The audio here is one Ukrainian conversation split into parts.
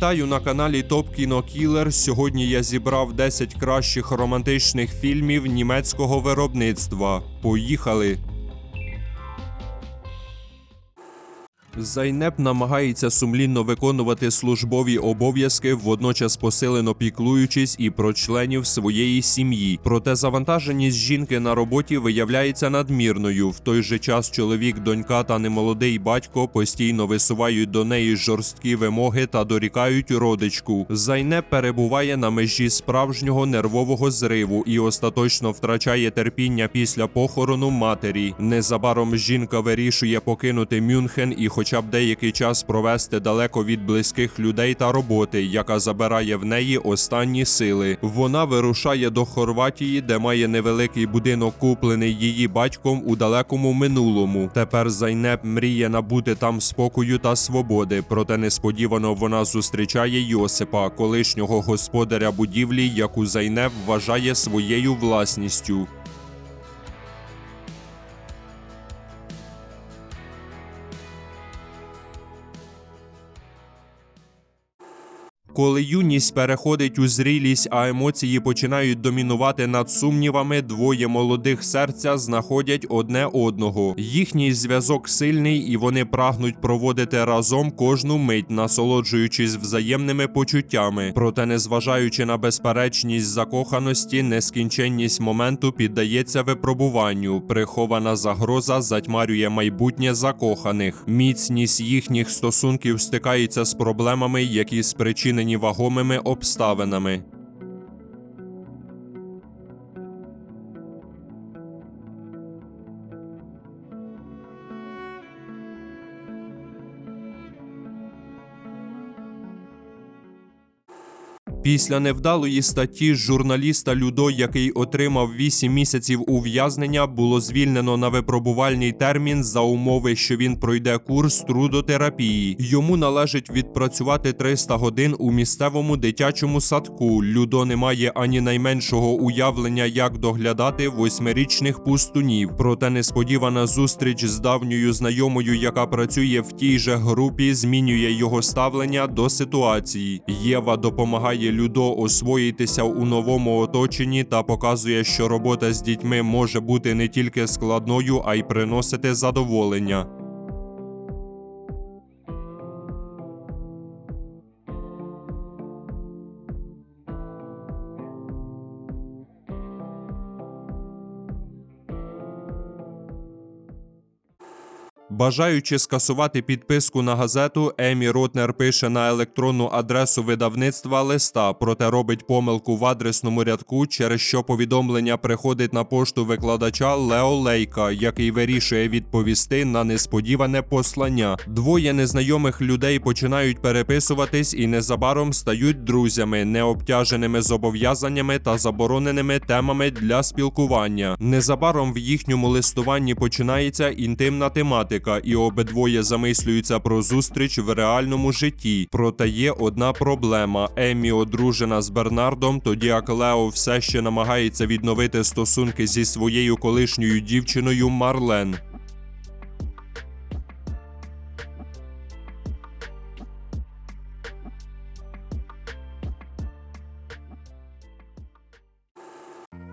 Вітаю на каналі Топ Кіно Кілер. Сьогодні я зібрав 10 кращих романтичних фільмів німецького виробництва. Поїхали! Зайнеп намагається сумлінно виконувати службові обов'язки, водночас посилено піклуючись і про членів своєї сім'ї. Проте завантаженість жінки на роботі виявляється надмірною. В той же час чоловік, донька та немолодий батько постійно висувають до неї жорсткі вимоги та дорікають родичку. Зайнеп перебуває на межі справжнього нервового зриву і остаточно втрачає терпіння після похорону матері. Незабаром жінка вирішує покинути Мюнхен і хоча б деякий час провести далеко від близьких людей та роботи, яка забирає в неї останні сили. Вона вирушає до Хорватії, де має невеликий будинок, куплений її батьком у далекому минулому. Тепер Зайнеп мріє набути там спокою та свободи. Проте несподівано вона зустрічає Йосипа, колишнього господаря будівлі, яку Зайнеп вважає своєю власністю. Коли юність переходить у зрілість, а емоції починають домінувати над сумнівами, двоє молодих серця знаходять одне одного. Їхній зв'язок сильний, і вони прагнуть проводити разом кожну мить, насолоджуючись взаємними почуттями. Проте, незважаючи на безперечність закоханості, нескінченність моменту піддається випробуванню. Прихована загроза затьмарює майбутнє закоханих. Міцність їхніх стосунків стикається з проблемами, які спричинені вагомими обставинами. Після невдалої статті журналіста Людо, який отримав 8 місяців ув'язнення, було звільнено на випробувальний термін за умови, що він пройде курс трудотерапії. Йому належить відпрацювати 300 годин у місцевому дитячому садку. Людо не має ані найменшого уявлення, як доглядати восьмирічних пустунів. Проте несподівана зустріч з давньою знайомою, яка працює в тій же групі, змінює його ставлення до ситуації. Єва допомагає Людо освоїтися у новому оточенні та показує, що робота з дітьми може бути не тільки складною, а й приносити задоволення. Бажаючи скасувати підписку на газету, Емі Ротнер пише на електронну адресу видавництва листа, проте робить помилку в адресному рядку, через що повідомлення приходить на пошту викладача Лео Лейка, який вирішує відповісти на несподіване послання. Двоє незнайомих людей починають переписуватись і незабаром стають друзями, не обтяженими зобов'язаннями та забороненими темами для спілкування. Незабаром в їхньому листуванні починається інтимна тематика, і обидвоє замислюються про зустріч в реальному житті. Проте є одна проблема: Емі одружена з Бернардом, тоді як Лео все ще намагається відновити стосунки зі своєю колишньою дівчиною Марлен.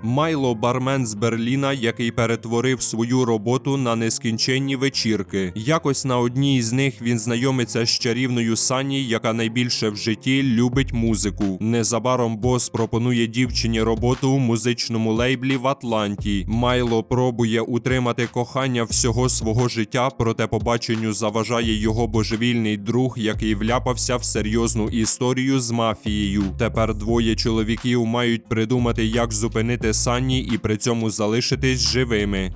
Майло бармен з Берліна, який перетворив свою роботу на нескінченні вечірки. Якось на одній із них він знайомиться з чарівною Сані, яка найбільше в житті любить музику. Незабаром бос пропонує дівчині роботу у музичному лейблі в Атланті. Майло пробує утримати кохання всього свого життя, проте побаченню заважає його божевільний друг, який вляпався в серйозну історію з мафією. Тепер двоє чоловіків мають придумати, як зупинити Санні і при цьому залишитись живими.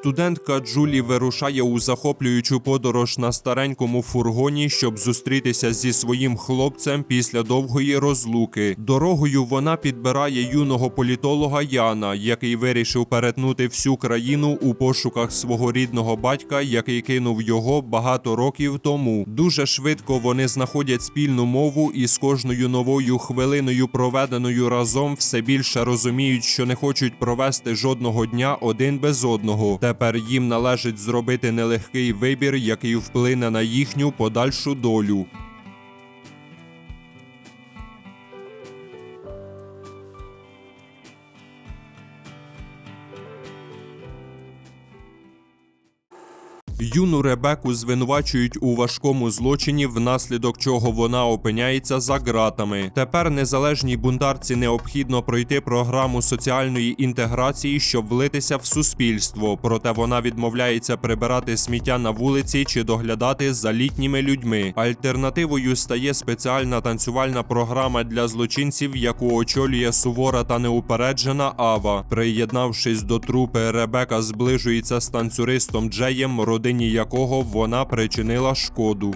Студентка Джулі вирушає у захоплюючу подорож на старенькому фургоні, щоб зустрітися зі своїм хлопцем після довгої розлуки. Дорогою вона підбирає юного політолога Яна, який вирішив перетнути всю країну у пошуках свого рідного батька, який кинув його багато років тому. Дуже швидко вони знаходять спільну мову і з кожною новою хвилиною, проведеною разом, все більше розуміють, що не хочуть провести жодного дня один без одного. Тепер їм належить зробити нелегкий вибір, який вплине на їхню подальшу долю. Юну Ребеку звинувачують у важкому злочині, внаслідок чого вона опиняється за ґратами. Тепер незалежній бунтарці необхідно пройти програму соціальної інтеграції, щоб влитися в суспільство. Проте вона відмовляється прибирати сміття на вулиці чи доглядати за літніми людьми. Альтернативою стає спеціальна танцювальна програма для злочинців, яку очолює сувора та неупереджена Ава. Приєднавшись до трупи, Ребека зближується з танцюристом Джеєм, родині якого вона причинила шкоду.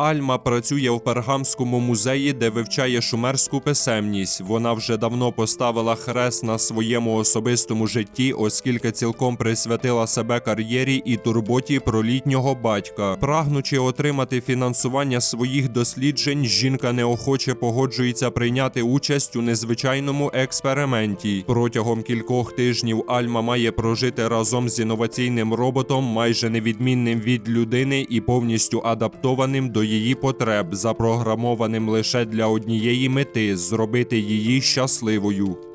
Альма працює в Пергамському музеї, де вивчає шумерську писемність. Вона вже давно поставила хрест на своєму особистому житті, оскільки цілком присвятила себе кар'єрі і турботі про літнього батька. Прагнучи отримати фінансування своїх досліджень, жінка неохоче погоджується прийняти участь у незвичайному експерименті. Протягом кількох тижнів Альма має прожити разом з інноваційним роботом, майже невідмінним від людини і повністю адаптованим до її потреб, запрограмованим лише для однієї мети зробити її щасливою.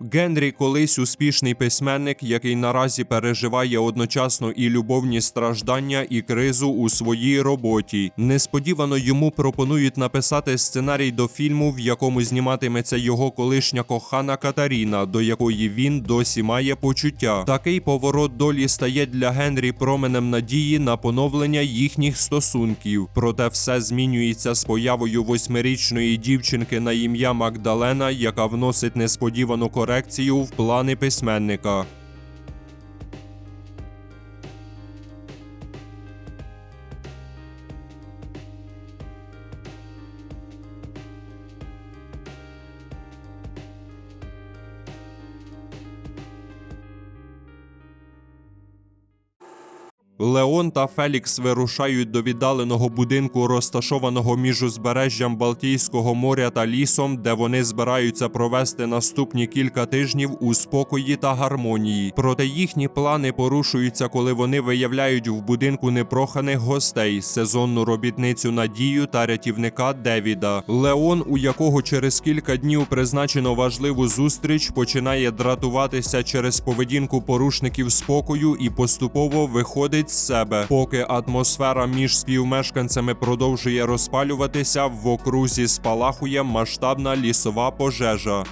Генрі колись успішний письменник, який наразі переживає одночасно і любовні страждання, і кризу у своїй роботі. Несподівано йому пропонують написати сценарій до фільму, в якому зніматиметься його колишня кохана Катаріна, до якої він досі має почуття. Такий поворот долі стає для Генрі променем надії на поновлення їхніх стосунків. Проте все змінюється з появою восьмирічної дівчинки на ім'я Магдалена, яка вносить несподівану корекцію в плани письменника. Леон та Фелікс вирушають до віддаленого будинку, розташованого між узбережжям Балтійського моря та лісом, де вони збираються провести наступні кілька тижнів у спокої та гармонії. Проте їхні плани порушуються, коли вони виявляють в будинку непроханих гостей, сезонну робітницю Надію та рятівника Девіда. Леон, у якого через кілька днів призначено важливу зустріч, починає дратуватися через поведінку порушників спокою і поступово виходить з себе. Поки атмосфера між співмешканцями продовжує розпалюватися, в окрузі спалахує масштабна лісова пожежа.